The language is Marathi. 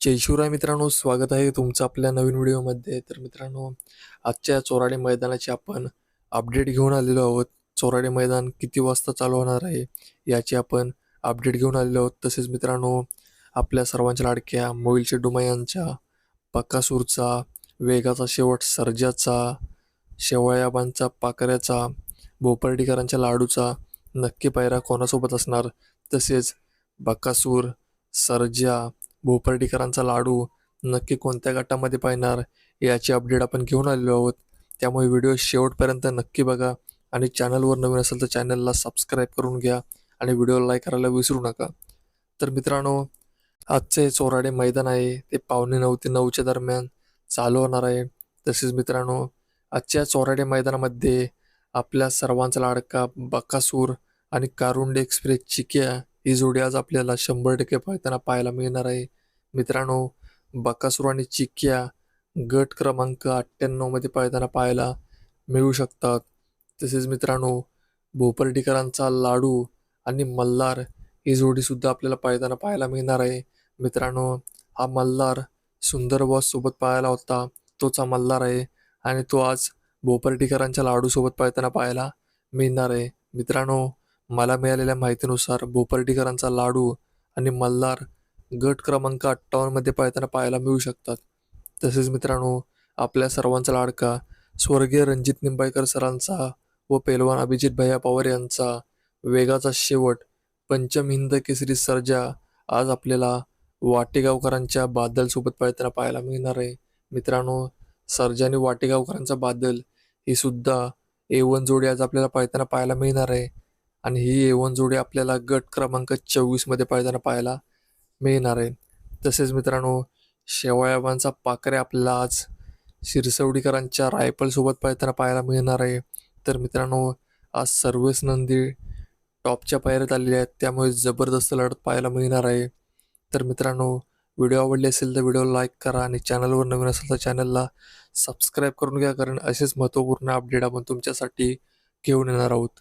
जय शिवराय मित्रांनो स्वागत आहे तुमचं आपल्या नवीन व्हिडिओमध्ये. तर मित्रांनो आजच्या चोराडे मैदानाची आपण अपडेट घेऊन आलेलो आहोत. चोराडे मैदान किती वाजता चालू होणार आहे याची आपण अपडेट घेऊन आलेलो आहोत. तसेच मित्रांनो आपल्या सर्वांच्या लाडक्या मोईलच्या डुमा यांच्या पक्कासूरचा वेगाचा शेवट सर्जाचा शेवळ्याबांचा पाकऱ्याचा भोपर्डीकरांच्या लाडूचा नक्की पायरा कोणासोबत असणार? तसेच बकासूर सर्जा भोपर्डीकरांचा लाडू नक्की कोणत्या गटामध्ये पाहणार याची अपडेट आपण घेऊन आलेलो आहोत. त्यामुळे व्हिडिओ शेवटपर्यंत नक्की बघा आणि चॅनलवर नवीन असेल तर चॅनलला सबस्क्राईब करून घ्या आणि व्हिडिओला लाईक करायला विसरू नका. तर मित्रांनो आजचे चोराडे मैदान आहे ते पावणे नऊ ते नऊच्या दरम्यान चालू होणार आहे. तसेच मित्रांनो आजच्या चोराडे मैदानामध्ये आपल्या सर्वांचा लाडका बकासूर आणि कारुंडे एक्सप्रेस चिक्या ही जोडी आज आपल्याला शंभर टक्के पाहताना पाहायला मिळणार आहे. मित्रांनो बकासूर आणि चिक्या गट क्रमांक अठ्ठ्याण्णवमध्ये पळताना पाहायला मिळू शकतात. तसेच मित्रांनो भोपर्डीकरांचा लाडू आणि मल्हार ही जोडीसुद्धा आपल्याला पाळताना पाहायला मिळणार आहे. मित्रांनो हा मल्हार सुंदर बॉससोबत पाहायला होता. तोच हा मल्हार आहे आणि तो आज भोपर्डीकरांच्या लाडूसोबत पळताना पाहायला मिळणार आहे. मित्रांनो मला मिळालेल्या माहितीनुसार भोपर्डीकरांचा लाडू आणि मल्हार गट क्रमांक अठ्ठावन्नमध्ये पळताना पाहायला मिळू शकतात. तसेच मित्रांनो आपल्या सर्वांचा लाडका स्वर्गीय रणजित निंबाळकर सरांचा व पेलवान अभिजित भैया पवार यांचा वेगाचा शेवट पंचम हिंद केसरी सर्जा आज आपल्याला वाटेगावकरांच्या बादलसोबत पळताना पाहायला मिळणार आहे. मित्रांनो सर्जा आणि वाटेगावकरांचा बादल ही सुद्धा ए वन जोडी आज आपल्याला पळताना पाहायला मिळणार आहे. आणि ही ए जोडी आपल्याला गट क्रमांक चोवीसमध्ये पाहताना पाहायला मिळणार आहे. तसेच मित्रांनो शेवाळ्याबांचा पाकरे आपल्याला आज शिरसवडीकरांच्या रायफलसोबत पाळताना पाहायला मिळणार आहे. तर मित्रांनो आज सर्वच नंदी टॉपच्या पायऱ्यात आलेल्या आहेत. त्यामुळे जबरदस्त लढत पाहायला मिळणार आहे. तर मित्रांनो व्हिडिओ आवडले असेल तर व्हिडिओ लाईक करा आणि चॅनलवर नवीन असेल तर चॅनलला सबस्क्राईब करून घ्या कारण असेच महत्त्वपूर्ण अपडेट आपण तुमच्यासाठी घेऊन येणार आहोत.